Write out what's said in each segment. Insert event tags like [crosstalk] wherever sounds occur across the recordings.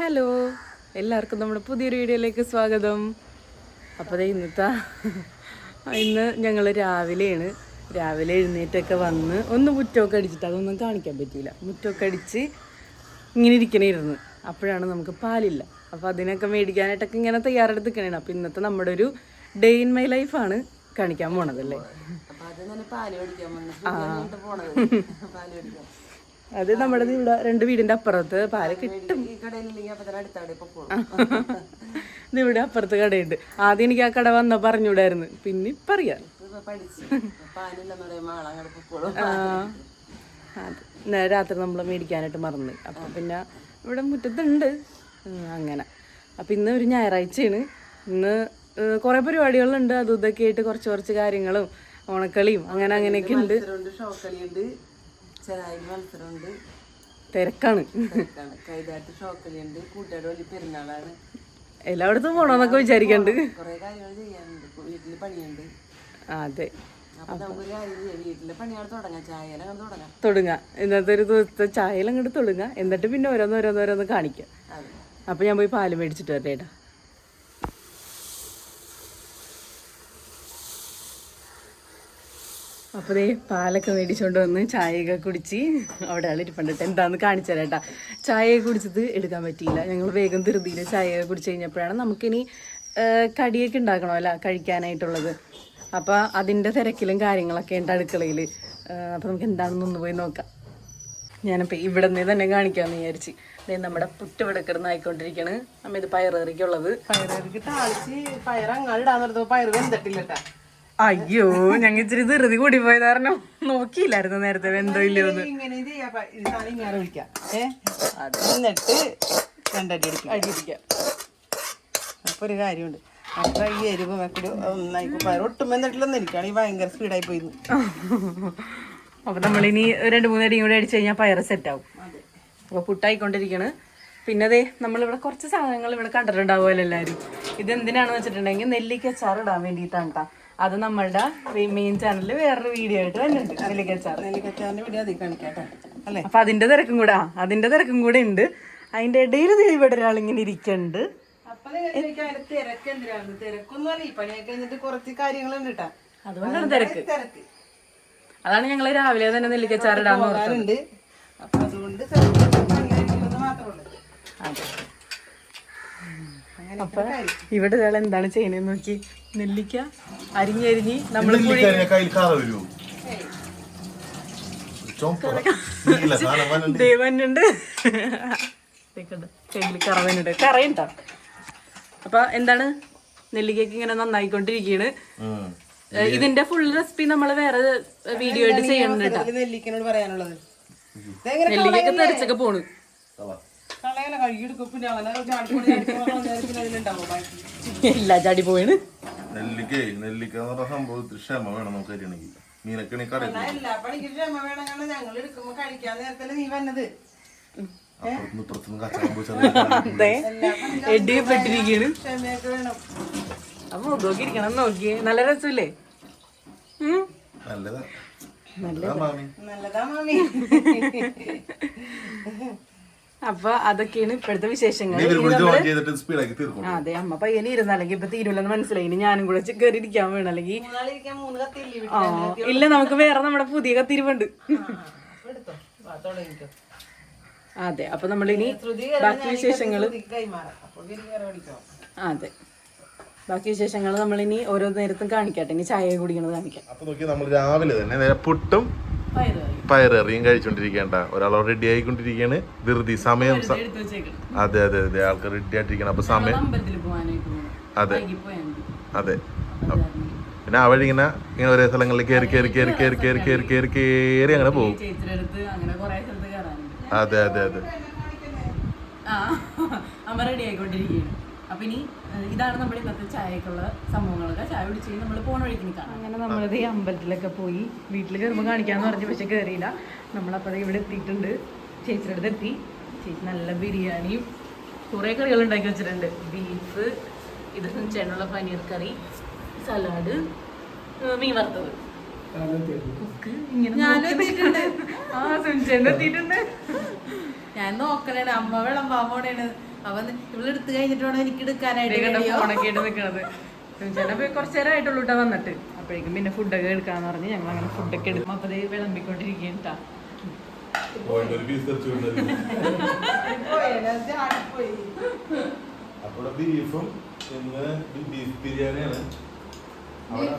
Hello. എല്ലാവർക്കും നമ്മുടെ പുതിയൊരു വീഡിയോയിലേക്ക് സ്വാഗതം. അപ്പോൾ ഇന്നത്തെ. ഇന്ന് ഞങ്ങൾ രാവിലെയാണ്. രാവിലെ എഴുന്നേറ്റൊക്കെ വന്ന് ഒന്ന് മുറ്റമൊക്കെ അടിച്ചിട്ട് അതൊന്നും കാണിക്കാൻ പറ്റിയില്ല. മുറ്റമൊക്കെ അടിച്ച് ഇങ്ങനെ ഇരിക്കണേരുന്നു അപ്പോഴാണ് നമുക്ക് പാലില്ല. അപ്പോൾ അതിനൊക്കെ മേടിക്കാനായിട്ടൊക്കെ ഇങ്ങനെ തയ്യാറെടുത്തിക്കണേ അപ്പോൾ ഇന്നത്തെ നമ്മുടെ ഒരു ഡേ ഇൻ മൈ ലൈഫാണ് കാണിക്കാൻ പോണതല്ലേ? അപ്പൊ അത് നമ്മുടെ ഇവിടെ രണ്ട് വീടിന്റെ അപ്പുറത്ത് പാൽ കിട്ടും. [laughs] ഇവിടെ അപ്പുറത്ത് കടയുണ്ട്. ആദ്യം എനിക്ക് ആ കട വന്ന പറഞ്ഞൂടായിരുന്നു പിന്നെ ഇപ്പൊ അറിയാം. അതെ രാത്രി നമ്മൾ മേടിക്കാനായിട്ട് മറന്നു. അപ്പൊ പിന്നെ ഇവിടെ മുറ്റത്തുണ്ട്. അങ്ങനെ. അപ്പൊ ഇന്ന് ഒരു ഞായറാഴ്ചയാണ്. ഇന്ന് കുറേ പരിപാടികളുണ്ട്. അതും ഇതൊക്കെ ആയിട്ട് കുറച്ച് കുറച്ച് കാര്യങ്ങളും ഓണക്കളിയും അങ്ങനെ അങ്ങനെയൊക്കെ ഉണ്ട്. ചെറായി മത്സരമുണ്ട്. തിരക്കാണ്. തിരക്കാണ്. കൈതാട്ട് ഷോക്കളിയുണ്ട് കൂട്ടുകാരുടെ വലിയ പെരുന്നാളാണ്. എല്ലായിടത്തും പോണോന്നൊക്കെ വിചാരിക്കണ്ട്. കുറെ കാര്യങ്ങൾ ചെയ്യാനുണ്ട്. പണിയുണ്ട്. അതെ. തുടങ്ങാം. ഇന്നത്തെ ഒരു ദിവസത്തെ ചായയിൽ അങ്ങോട്ട് തുടങ്ങാം. എന്നിട്ട് പിന്നെ ഓരോന്ന് ഓരോന്ന് ഓരോന്ന് കാണിക്കാം. അപ്പൊ ഞാൻ പോയി പാൽ മേടിച്ചിട്ട് വരട്ടെ അപ്പോൾ ദേ പാലൊക്കെ മേടിച്ചുകൊണ്ട് വന്ന് ചായയൊക്കെ കുടിച്ച് അവിടെ ആൾ ഇരിപ്പണ്ടിട്ട് എന്താന്ന് കാണിച്ചു തരാം കേട്ടാ ചായയൊക്കെ കുടിച്ചത് എടുക്കാൻ പറ്റിയില്ല. ഞങ്ങൾ വേഗം ധൃതിയിൽ ചായയൊക്കെ കുടിച്ച് കഴിഞ്ഞപ്പോഴാണ് നമുക്കിനി കടിയൊക്കെ ഉണ്ടാക്കണമല്ലോ കഴിക്കാനായിട്ടുള്ളത്. അപ്പോൾ അതിന്റെ തിരക്കിലും കാര്യങ്ങളൊക്കെ ഉണ്ട് അടുക്കളയിൽ അപ്പോൾ നമുക്ക് എന്താണെന്ന് ഒന്ന് പോയി നോക്കാം. ഞാനിപ്പോൾ ഇവിടെ നിന്ന് തന്നെ കാണിക്കാമെന്ന് വിചാരിച്ച്. ദേ നമ്മുടെ പുട്ട് ഇവിടെ കിടന്ന് ആയിക്കൊണ്ടിരിക്കണ് നമ്മ ഇത് പയറേറിക്കുള്ളത്. പയറേക്ക് താളിച്ച് പയർ അങ്ങാടിടാൻ പയർ പയറ് വെന്തിട്ടില്ലട്ടാ. അയ്യോ ഞങ്ങൾ ഇച്ചിരി ധൃതി കൂടി പോയത് കാരണം നോക്കിയില്ലായിരുന്നു നേരത്തെ വെന്തോ ഇല്ല ഇങ്ങനെ ഇത് ചെയ്യാം. പ- ഇത് സാധനം ഇങ്ങനെ വിളിക്കാം. ഏ? എന്നിട്ട് രണ്ടടി അടിക്കാം. അടിയിരിക്കാം അപ്പൊ ഒരു കാര്യമുണ്ട്. അപ്പൊ ഈ എരിവ് വെക്കടി പയർ ഒട്ടും എന്നിട്ടില്ലെന്ന് എനിക്കാണെങ്കിൽ ഭയങ്കര സ്പീഡായി പോയിരുന്നു അപ്പൊ നമ്മളിനി രണ്ട് മൂന്നടിയും കൂടെ അടിച്ചു കഴിഞ്ഞാൽ പയറ് സെറ്റ് ആവും. അപ്പൊ പുട്ടായിക്കൊണ്ടിരിക്കണ്. പിന്നെ അതെ നമ്മളിവിടെ കുറച്ച് സാധനങ്ങൾ ഇവിടെ കണ്ടിട്ടുണ്ടാവുമല്ലോ എല്ലാവരും ഇത് എന്തിനാണെന്ന് വെച്ചിട്ടുണ്ടെങ്കിൽ നെല്ലിക്ക അച്ചാർ ഇടാൻ വേണ്ടിയിട്ടാണ് കേട്ടോ അത് നമ്മളുടെ മെയിൻ ചാനലിൽ വേറൊരു വീഡിയോ ആയിട്ട് വരുന്നുണ്ട് വീഡിയോ അല്ലേ? അപ്പൊ അതിന്റെ തിരക്കും കൂടെ. അതിന്റെ തിരക്കും കൂടെ ഉണ്ട്. അതിന്റെ ഇടയിൽ ഇവിടെ ഒരാൾ ഇങ്ങനെ ഇരിക്കുന്നുണ്ട് തിരക്ക് അതാണ് ഞങ്ങൾ രാവിലെ തന്നെ നെല്ലിക്കച്ചാറിടാൻ അതുകൊണ്ട് അതെ. അപ്പൊ ഇവിടെ ഒരാൾ എന്താണ് ചെയ്യുന്നത് നോക്കി. നെല്ലിക്ക അരിഞ്ഞരിഞ്ഞ് നമ്മൾ ദേവനുണ്ട് കറവനുണ്ട് കറയുണ്ടോ അപ്പൊ എന്താണ്? നെല്ലിക്കയ്ക്ക് ഇങ്ങനെ നന്നായിക്കൊണ്ടിരിക്കുകയാണ് ഇതിന്റെ ഫുൾ റെസിപ്പി നമ്മൾ വേറെ വീഡിയോ ആയിട്ട് ചെയ്യണം കേട്ടോ. നെല്ലിക്ക തെരച്ചൊക്കെ പോണു. തള്ളേനെ കഴുകിയെടുക്കും പിന്നെ അങ്ങനെ ചാടിപ്പോയി എല്ലാ ചാടി പോയാണ്. നെല്ലിക്കേ നെല്ലിക്ക എന്ന് പറഞ്ഞ സംഭവത്തിൽ ക്ഷമ വേണം നമുക്ക് അറിയണമെങ്കിൽ നീനക്കണി എടിയപ്പെട്ടിരിക്കാണ് അപ്പൊ നോക്കിയിരിക്കണം നോക്കിയേ. നല്ല രസമില്ലേ? നല്ലതാ. നല്ലതാ മാമി. നല്ലതാ മാമി. അപ്പൊ അതൊക്കെയാണ് ഇപ്പോഴത്തെ വിശേഷങ്ങൾ. അതെ അമ്മ പയ്യനെ ഇരുന്ന് അല്ലെങ്കിൽ ഇപ്പൊ തീരുമില്ലെന്ന് മനസ്സിലായി. ഇനി ഞാനും കൂടെ കയറി ഇരിക്കാൻ വേണം. അല്ലെങ്കിൽ ആ ഇല്ല നമുക്ക് വേറെ നമ്മുടെ പുതിയ കത്തിരിവുണ്ട്. അതെ അപ്പൊ നമ്മളിനി ബാക്കി വിശേഷങ്ങൾ അതെ. ബാക്കി വിശേഷങ്ങൾ നമ്മളിനി ഓരോ നേരത്തും കാണിക്കട്ടെ. ഇനി ചായ കുടിക്കണത് കാണിക്കാം. അപ്പൊ നോക്കി നമ്മൾ രാവിലെ തന്നെ നേരെ പുട്ടും പയറ് എറിയും കഴിച്ചോണ്ടിരിക്കേണ്ട. ഒരാൾ റെഡി ആയിക്കൊണ്ടിരിക്കുകയാണ് ധൃതി സമയം അതെ അതെ അതെ. ആൾക്ക് റെഡി ആയിട്ടിരിക്കണം. അപ്പൊ സമയം അതെ. അതെ. പിന്നെ ആ വഴി ഇങ്ങനെ ഇങ്ങനെ ഒരേ സ്ഥലങ്ങളിൽ കയറി കയറി കയറി കയറി കയറി കയറി കയറി കയറി അങ്ങനെ പോകും. അതെ അതെ അതെ. അമ്മ റെഡി ആയിക്കൊണ്ടിരിക്കുകയാണ്. അപ്പൊ ഇനി ഇതാണ് നമ്മുടെ ഇന്നത്തെ ചായക്കുള്ള സംഭവങ്ങളൊക്കെ. ചായ കുടിച്ച് നമ്മൾ പോണ വഴിക്ക് നിൽക്കാം അങ്ങനെ നമ്മളിത് ഈ അമ്പലത്തിലൊക്കെ പോയി വീട്ടിൽ കയറുമ്പോൾ കാണിക്കാന്ന് പറഞ്ഞു പക്ഷെ കയറിയില്ല നമ്മളപ്പോൾ ഇവിടെ എത്തിയിട്ടുണ്ട്. ചേച്ചിയുടെ അടുത്ത് എത്തി. ചേച്ചി നല്ല ബിരിയാണിയും കുറേ കറികൾ ഉണ്ടാക്കി വെച്ചിട്ടുണ്ട്. ബീഫ് ഇത് ചെണ്ണുള്ള പനീർ കറി സലാഡ് മീൻ വറുത്തത്. കുക്ക് ഇങ്ങനെ ആ സുനിച്ചേട്ടൻ എത്തിയിട്ടുണ്ട്. ഞാൻ നോക്കണേണ്. അമ്മ വിളമ്പാൻ പോണേണ് ഇവളെടുത്ത് കഴിഞ്ഞിട്ട് വേണം എനിക്ക് എടുക്കാനായിട്ട് ചിലപ്പോൾ കുറച്ച് നേരം ആയിട്ടുള്ളൂ കേട്ടോ വന്നിട്ട്. അപ്പോഴേക്കും പിന്നെ ഫുഡൊക്കെ എടുക്കാന്ന് പറഞ്ഞ് ഞങ്ങൾ അങ്ങനെ ഫുഡൊക്കെ എടുക്കും അപ്പോൾ അത് വിളമ്പിക്കൊണ്ടിരിക്കുകയും കേട്ടോ ബീഫും ഇന്ന് ബീഫ് ബിരിയാണിയാണ്.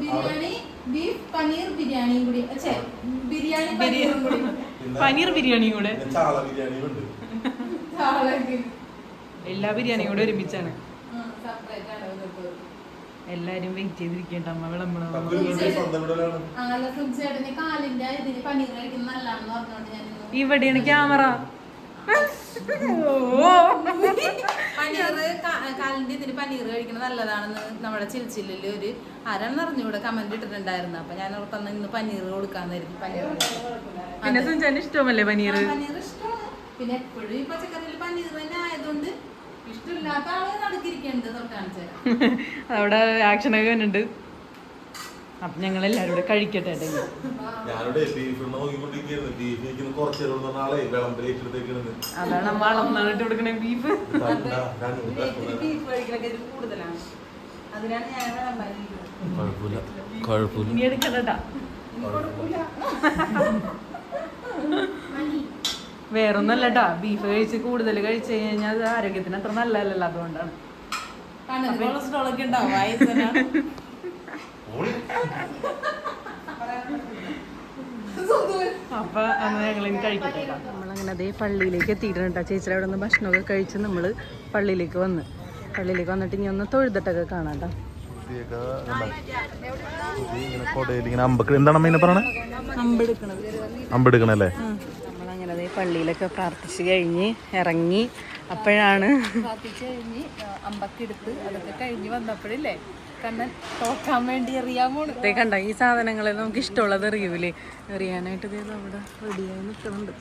ബിരിയാണി ബീഫ് പനീർ ബിരിയാണിയും കൂടി. ബിരിയാണി പനീർ ബിരിയാണിയും കൂടെ. ചാള ബിരിയാണിയും ഉണ്ട്. ചാളക്ക്. എല്ലാ ബിരിയാണിയും കൂടെ ഒരുമിച്ചാണ്. എല്ലാരും വെയിറ്റ് ചെയ്തിരിക്കണ്ട അമ്മ വിളമ്പണം ഇവിടെയാണ് ക്യാമറ പനീർ കാ- കാലിന്റെ ഇതിന് പനീർ കഴിക്കുന്നത് നല്ലതാണെന്ന് നമ്മുടെ ചിൽച്ചില്ലിൽ ഒരു ആരാണെന്ന് അറിഞ്ഞൂടെ കമന്റ് ഇട്ടിട്ടുണ്ടായിരുന്നു. അപ്പൊ ഞാൻ ഓർത്തെന്ന് ഇന്ന് പനീർ കൊടുക്കാന്നായിരുന്നു പനീർ പിന്നെ ഇഷ്ടമല്ലേ പനീർ പനീർ ഇഷ്ടമാണ്. പിന്നെ എപ്പോഴും ഈ പച്ചക്കറിയിൽ പനീർ തന്നെ ഇഷ്ടമില്ലാത്ത ആക്ഷൻ ഒക്കെ അവിടെ കണ്ടിട്ടുണ്ട്. അപ്പൊ ഞങ്ങൾ എല്ലാരും കൂടെ കഴിക്കട്ടെ അതാണ് അമ്മ വളർന്നിട്ട് കൊടുക്കണ ബീഫ്. കുഴപ്പമില്ല കുഴപ്പമില്ല. ഇനി എടുക്കണ്ടാ [laughs] വേറൊന്നല്ലട്ടാ. ബീഫ് കഴിച്ച് കൂടുതൽ കഴിച്ചു കഴിഞ്ഞാൽ അത് ആരോഗ്യത്തിന് അത്ര നല്ലതല്ലല്ലോ അതുകൊണ്ടാണ്. അപ്പൊ അന്ന് ഞങ്ങൾ ഇനി കഴിക്കട്ടെ. നമ്മളങ്ങനെ അതേ പള്ളിയിലേക്ക് എത്തിയിട്ടുണ്ട് ചേച്ചിയുടെ അവിടെ നിന്ന് ഭക്ഷണമൊക്കെ കഴിച്ച് നമ്മൾ പള്ളിയിലേക്ക് വന്ന്. പള്ളിയിലേക്ക് വന്നിട്ട് ഇനി ഒന്ന് തൊഴുതിട്ടൊക്കെ കാണാം കേട്ടോ എന്താണ് അമ്പെടുക്കണല്ലേ പള്ളിയിലൊക്കെ പ്രാർത്ഥിച്ച് കഴിഞ്ഞ് ഇറങ്ങി അപ്പോഴാണ് പ്രാർത്ഥിച്ച് കഴിഞ്ഞ് അമ്പക്കെടുത്ത് അതൊക്കെ കഴിഞ്ഞ് വന്നപ്പോഴില്ലേ കണ്ണൻ തോക്കാൻ വേണ്ടി എറിയാൻ കണ്ട ഈ സാധനങ്ങളെ നമുക്ക് ഇഷ്ടമുള്ളത് എറിയൂലേ? അറിയാനായിട്ട് ഇതേ അവിടെ റെഡിയായി നിൽക്കുന്നുണ്ട്.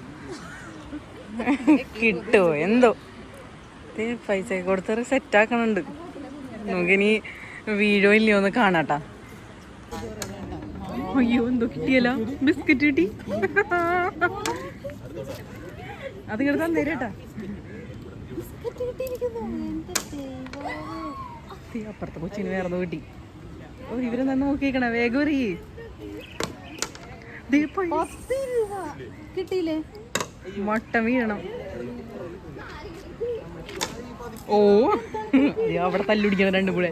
കിട്ടുമോ എന്തോ. പൈസ കൊടുത്ത് സെറ്റ് ആക്കണുണ്ട് നമുക്കിനി വീഴോ ഇല്ലയോ എന്ന് കാണാട്ടാ. അയ്യോ എന്തോ കിട്ടിയല്ലോ? ബിസ്ക്കറ്റ് കിട്ടി. അത് കിടത്താൻ തന്നേരട്ടാ ദേ അപ്പുറത്തെ കൊച്ചിന് വേറെ കിട്ടി. ഓ ഇവരെന്താ നോക്കിക്കണ വേഗം എറിയേ ദേ പൈസ. കിട്ടിയില്ലേ? മട്ട വീഴണം. ഓ അവിടെ തല്ലുടിക്കണം രണ്ടും കൂടെ.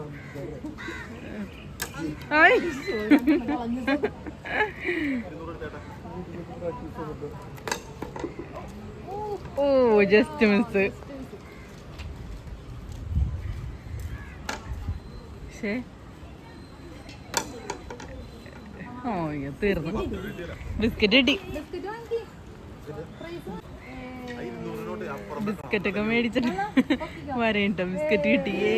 ആയ്. ഓ ജസ്റ്റ് മിസ് ശേ ഓ തീർന്നു. ബിസ്ക്കറ്റ് കിട്ടി. ബിസ്ക്കറ്റ് ഒക്കെ മേടിച്ചിട്ട് വരയിട്ടോ ബിസ്ക്കറ്റ് കിട്ടിയേ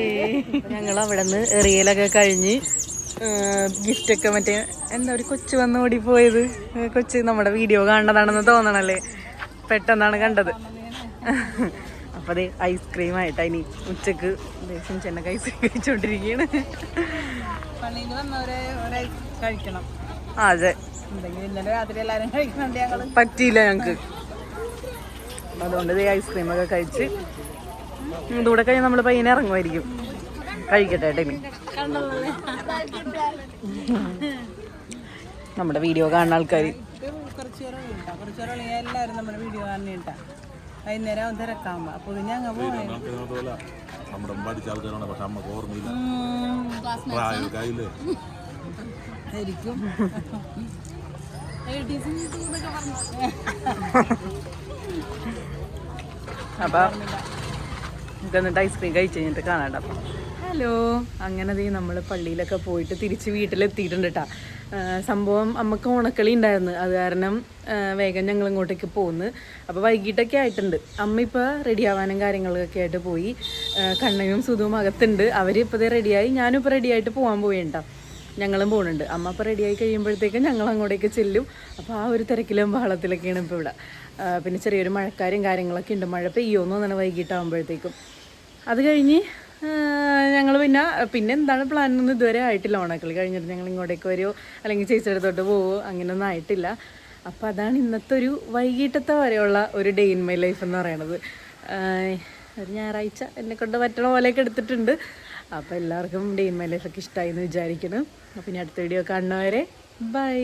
ഞങ്ങൾ അവിടെ നിന്ന് എറിയലൊക്കെ കഴിഞ്ഞ് ഗിഫ്റ്റൊക്കെ മറ്റേ എന്താ ഒരു കൊച്ചു വന്ന് ഓടി പോയത് കൊച്ച് നമ്മുടെ വീഡിയോ കാണുന്നതാണെന്ന് തോന്നണല്ലേ? പെട്ടെന്നാണ് കണ്ടത്. അപ്പൊ അതെ ഐസ്ക്രീം ആയിട്ടാ ഇനി ഉച്ചയ്ക്ക് ചെന്നൊക്കെ ഐസ്ക്രീം കഴിച്ചോണ്ടിരിക്കുകയാണ് ആ, അതെ. പറ്റിയില്ല ഞങ്ങൾക്ക് അതുകൊണ്ട് ഈ ഐസ്ക്രീം ഒക്കെ കഴിച്ച് ഇതുകൂടെ കഴിഞ്ഞ് നമ്മൾ പയ്യനെ ഇറങ്ങുമായിരിക്കും. കഴിക്കട്ടെ ഇനി. നമ്മുടെ വീഡിയോ കാണുന്ന ആൾക്കാർ കുറച്ച് പേരെ ഉണ്ടാ എല്ലാവരും നമ്മുടെ വീഡിയോ കാണുന്നുണ്ടാ. വൈകുന്നേരം തിരക്കാകുമ്പോ അപ്പൊ ഇത് ഞങ്ങൾ പോകണേ നമ്മുടെ പഠിച്ച ആൾക്കാരാണ് പക്ഷെ അമ്മയ്ക്ക് ഓർമ്മയില്ല. പ്രായമൊക്കെ ആയില്ലേ ശരിക്കും അപ്പൊ നമുക്ക് എന്നിട്ട് ഐസ്ക്രീം കഴിച്ച് കഴിഞ്ഞിട്ട് കാണാം അപ്പം ഹലോ അങ്ങനെ ദേ നമ്മൾ പള്ളിയിലൊക്കെ പോയിട്ട് തിരിച്ച് വീട്ടിലെത്തിയിട്ടുണ്ട് കേട്ടോ സംഭവം അമ്മയ്ക്ക് ഓണക്കളി ഉണ്ടായിരുന്നു. അത് കാരണം വേഗം ഞങ്ങൾ ഇങ്ങോട്ടേക്ക് പോകുന്നു അപ്പോൾ വൈകിട്ടൊക്കെ ആയിട്ടുണ്ട്. അമ്മ ഇപ്പോൾ റെഡി ആവാനും കാര്യങ്ങളൊക്കെ ആയിട്ട് പോയി. കണ്ണനും സുധുവും അകത്തുണ്ട്. അവർ ഇപ്പോൾ റെഡിയായി ഞാനും ഇപ്പോൾ റെഡി ആയിട്ട് പോകാൻ പോയിട്ടോ ഞങ്ങളും പോകുന്നുണ്ട് അമ്മ അപ്പോൾ റെഡിയായി കഴിയുമ്പോഴത്തേക്കും ഞങ്ങൾ അങ്ങോട്ടേക്ക് ചെല്ലും. അപ്പോൾ ആ ഒരു തിരക്കിലും ബഹളത്തിലൊക്കെയാണ് ഇപ്പോൾ ഇവിടെ. പിന്നെ ചെറിയൊരു മഴക്കാരും കാര്യങ്ങളൊക്കെ ഉണ്ട്. മഴ പെയ്യുമെന്ന് തന്നെ വൈകിട്ടാകുമ്പോഴത്തേക്കും അത് കഴിഞ്ഞ് ഞങ്ങൾ പിന്നെ പിന്നെ എന്താണ് പ്ലാൻ ഒന്നും ഇതുവരെ ആയിട്ടില്ല. ഓണക്കളി കഴിഞ്ഞിട്ട് ഞങ്ങൾ ഇങ്ങോട്ടേക്ക് വരുമോ അല്ലെങ്കിൽ ചേച്ചിയുടെ പോവോ. അങ്ങനെയൊന്നും ആയിട്ടില്ല. അപ്പോൾ അതാണ് ഇന്നത്തെ ഒരു വൈകിട്ടത്തെ വരെയുള്ള ഒരു ഡേ ഇൻ മൈ ലൈഫ് എന്ന് പറയണത്. ഒരു ഞായറാഴ്ച എന്നെ കൊണ്ട് പറ്റണ പോലെയൊക്കെ എടുത്തിട്ടുണ്ട്. അപ്പോൾ എല്ലാവർക്കും ഡേ ഇൻ മൈ ലൈഫൊക്കെ ഇഷ്ടമായി എന്ന് വിചാരിക്കുന്നു. അപ്പോൾ ഇനി അടുത്ത വീഡിയോ കാണുന്നവരെ ബൈ